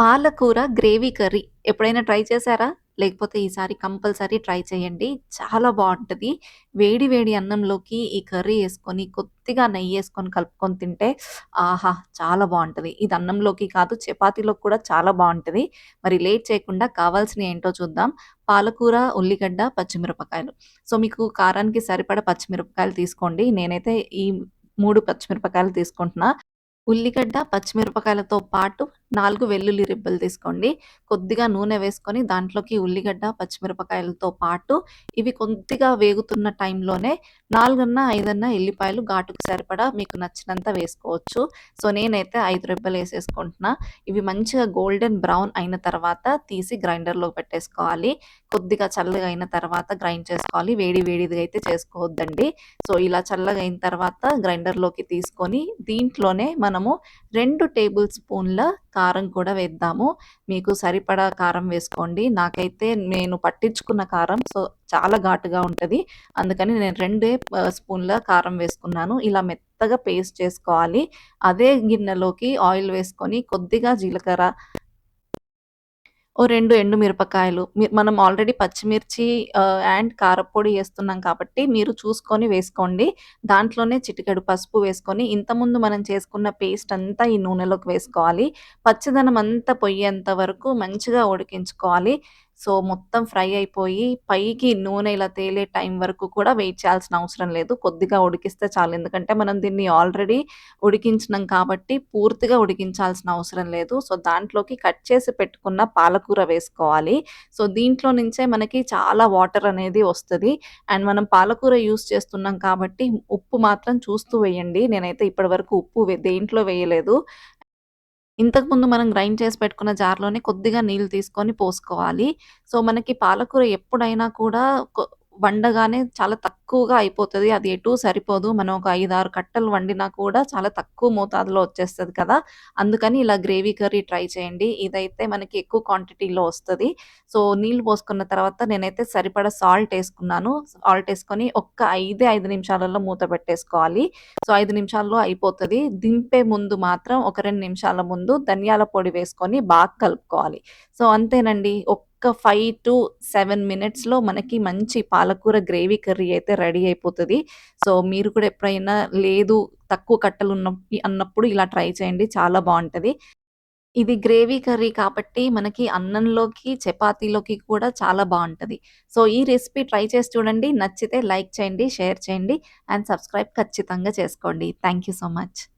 పాలకూర gravy curry ఎప్పుడైనా try చేశారా? లేకపోతే ఈసారి కంపల్సరీ ట్రై చేయండి. చాలా బాగుంటుంది వేడి వేడి అన్నంలోకి ఈ కర్రీ వేసుకొని కొద్దిగా నెయ్యి వేసుకొని కలుపుకొని తింటే ఆహా! చాలా బాగుంటుంది ఇది అన్నంలోకి కాదు చపాతీలోకి కూడా చాలా బాగుంటుంది మరి లేట్ చేయకుండా కావాల్సిన ఏంటో చూద్దాం. పాలకూర, ఉల్లిగడ్డ, పచ్చిమిరపకాయలు. సో, మీకు కారానికి సరిపడ పచ్చిమిరపకాయలు తీసుకోండి. నేనైతే ఈ మూడు పచ్చిమిరపకాయలు తీసుకుంటున్నా. ఉల్లిగడ్డ, పచ్చిమిరపకాయలతో పాటు నాలుగు వెల్లుల్లి రిబ్బలు తీసుకోండి. కొద్దిగా నూనె వేసుకొని దాంట్లోకి ఉల్లిగడ్డ, పచ్చిమిరపకాయలతో పాటు ఇవి కొద్దిగా వేగుతున్న టైంలోనే నాలుగన్నా ఐదన్నా ఎల్లిపాయలు ఘాటుకు సరిపడా మీకు నచ్చినంత వేసుకోవచ్చు. సో, నేనైతే ఐదు రిబ్బలు వేసేసుకుంటున్నా ఇవి మంచిగా గోల్డెన్ బ్రౌన్ అయిన తర్వాత తీసి గ్రైండర్‌లో పెట్టేసుకోవాలి. కొద్దిగా చల్లగా అయిన తర్వాత గ్రైండ్ చేసుకోవాలి. వేడి వేడిదిగా అయితే చేసుకోవద్దండి. సో, ఇలా చల్లగా అయిన తర్వాత గ్రైండర్‌లోకి తీసుకొని దీంట్లోనే మనము రెండు టేబుల్ స్పూన్ల కారం కూడా వేద్దాము. మీకు సరిపడా కారం వేసుకోండి. నాకైతే నేను పట్టించుకున్న కారం సో, చాలా ఘాటుగా ఉంటుంది అందుకని నేను రెండే స్పూన్ల కారం వేసుకున్నాను. ఇలా మెత్తగా పేస్ట్ చేసుకోవాలి. అదే గిన్నెలోకి ఆయిల్ వేసుకొని కొద్దిగా జీలకర్ర ఓ రెండు ఎండు మిరపకాయలు మనం ఆల్రెడీ పచ్చిమిర్చి అండ్ కారపొడి వేస్తున్నాం కాబట్టి మీరు చూసుకొని వేసుకోండి. దాంట్లోనే చిటికెడు పసుపు వేసుకొని ఇంతకుముందు మనం చేసుకున్న పేస్ట్ అంతా ఈ నూనెలోకి వేసుకోవాలి. పచ్చిదనం అంతా పొయ్యేంత వరకు మంచిగా ఉడికించుకోవాలి. సో, మొత్తం ఫ్రై అయిపోయి పైకి నూనె ఇలా తేలే టైం వరకు కూడా వెయిట్ చేయాల్సిన అవసరం లేదు. కొద్దిగా ఉడికిస్తే చాలు. ఎందుకంటే మనం దీన్ని ఆల్రెడీ ఉడికించినాం కాబట్టి పూర్తిగా ఉడికించాల్సిన అవసరం లేదు. సో, దాంట్లోకి కట్ చేసి పెట్టుకున్న పాలకూర వేసుకోవాలి. సో, దీంట్లో నుంచే మనకి చాలా వాటర్ అనేది వస్తుంది అండ్ మనం పాలకూర యూస్ చేస్తున్నాం కాబట్టి ఉప్పు మాత్రం చూస్తూ వేయండి. నేనైతే ఇప్పటి వరకు ఉప్పు దేంట్లో వేయలేదు. ఇంతకుముందు మనం గ్రైండ్ చేసి పెట్టుకున్న జార్‌లోనే కొద్దిగా నీళ్ళు తీసుకొని పోసుకోవాలి. సో, మనకి పాలకూర ఎప్పుడైనా కూడా వండగానే చాలా తక్కువగా అయిపోతుంది అది ఎటు సరిపోదు. మనం ఒక 5, 6 కట్టలు వండినా కూడా చాలా తక్కువ మోతాదులో వచ్చేస్తుంది కదా! అందుకని ఇలా గ్రేవీ కర్రీ ట్రై చేయండి. ఇదైతే మనకి ఎక్కువ క్వాంటిటీలో వస్తుంది సో, నీళ్ళు పోసుకున్న తర్వాత నేనైతే సరిపడా సాల్ట్ వేసుకున్నాను సాల్ట్ వేసుకొని ఒక్క 5 5 నిమిషాలలో మూత పెట్టేసుకోవాలి. సో, ఐదు నిమిషాల్లో అయిపోతుంది దింపే ముందు మాత్రం ఒక రెండు నిమిషాల ముందు ధనియాల పొడి వేసుకొని బాగా కలుపుకోవాలి. సో, అంతేనండి. ఒక్క 5-7 మినిట్స్‌లో మనకి మంచి పాలకూర గ్రేవీ కర్రీ అయితే రెడీ అయిపోతుంది సో, మీరు కూడా ఎప్పుడైనా లేదు తక్కువ కట్టలు ఉన్న అన్నప్పుడు ఇలా ట్రై చేయండి. చాలా బాగుంటుంది ఇది గ్రేవీ కర్రీ కాబట్టి మనకి అన్నంలోకి, చపాతీలోకి కూడా చాలా బాగుంటుంది సో, ఈ రెసిపీ ట్రై చేసి చూడండి. నచ్చితే లైక్ చేయండి, షేర్ చేయండి అండ్ సబ్స్క్రైబ్ ఖచ్చితంగా చేసుకోండి. Thank you so much.